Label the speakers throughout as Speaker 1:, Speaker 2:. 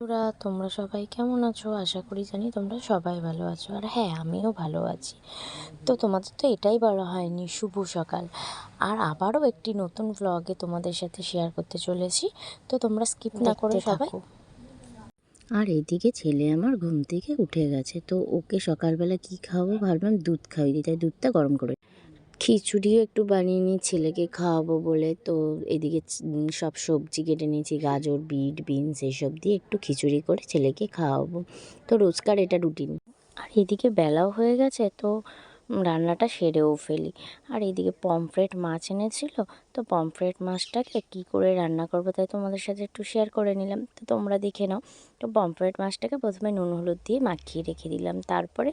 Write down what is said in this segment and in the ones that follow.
Speaker 1: বন্ধুরা তোমরা সবাই কেমন আছো? আশা করি জানি তোমরা সবাই ভালো আছো। আর হ্যাঁ আমিও ভালো আছি। তো তোমাদের তো এটাই বলা হয়নি শুভ সকাল। আর আবারও একটি নতুন ব্লগে তোমাদের সাথে শেয়ার করতে চলেছি। তো তোমরা স্কিপ না করে সবাই
Speaker 2: আর এদিকে ছেলে আমার ঘুম থেকে উঠে গেছে। তো ওকে সকালবেলা কি খাওয়াবো ভাবলাম দুধ খাওয়াই দিই। তাই দুধটা গরম করে খিচুড়িও একটু বানিয়ে নিই ছেলেকে খাওয়াবো বলে। তো এদিকে সব সবজি কেটে নিয়েছি, গাজর, বিট, বিনস এসব দিয়ে একটু খিচুড়ি করে ছেলেকে খাওয়াবো। তো রোজকার এটা রুটিন। আর এদিকে বেলাও হয়ে গেছে, তো রান্নাটা সেরেও ফেলি। আর এদিকে পমফ্রেট মাছ এনেছিল, তো পমফ্রেট মাছটাকে কী করে রান্না করব তাই তোমাদের সাথে একটু শেয়ার করে নিলাম। তো তোমরা দেখে নাও। তো পমফ্রেট মাছটাকে প্রথমে নুন, হলুদ দিয়ে মাখিয়ে রেখে দিলাম। তারপরে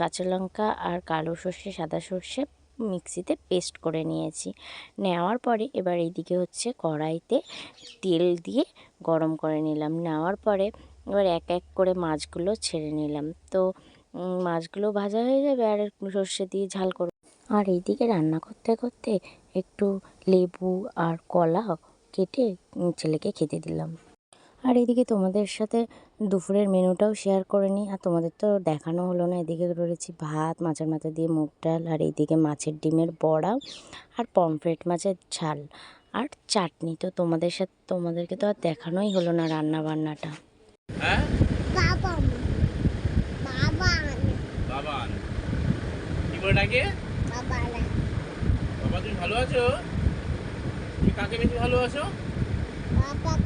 Speaker 2: কাঁচা লঙ্কা আর কালো সর্ষে, সাদা সর্ষে মিক্সিতে পেস্ট করে নিয়েছি। নেওয়ার পরে এবার এইদিকে হচ্ছে কড়াইতে তেল দিয়ে গরম করে নিলাম। নেওয়ার পরে এবার এক এক করে মাছগুলো ছেড়ে নিলাম। তো মাছগুলো ভাজা হয়ে যাবে আর সর্ষে দিয়ে ঝাল করব। আর এইদিকে রান্না করতে করতে একটু লেবু আর কলা কেটে ছেলেকে খেতে দিলাম। আর এদিকে তোমাদের সাথে দুপুরের মেনুটাও শেয়ার করে নিই। আর তোমাদের তো দেখানো হলো না এদিকে রয়েছে ভাত মাছের মাথা দিয়ে মুগ ডাল আর এইদিকে মাছের ডিমের বড়া আর পমফ্রেট মাছের ঝাল। আর চাটনি তো তোমাদের সাথে তোমাদেরকে তো আর দেখানোই হলো না রান্না বান্নাটা
Speaker 3: হ্যাঁ?
Speaker 4: বাবা বাবা
Speaker 3: কি করে
Speaker 4: বাবা
Speaker 3: বাবা তুমি ভালো আছো? তুমি কাকে বেশি
Speaker 4: কাকে বাবাকে।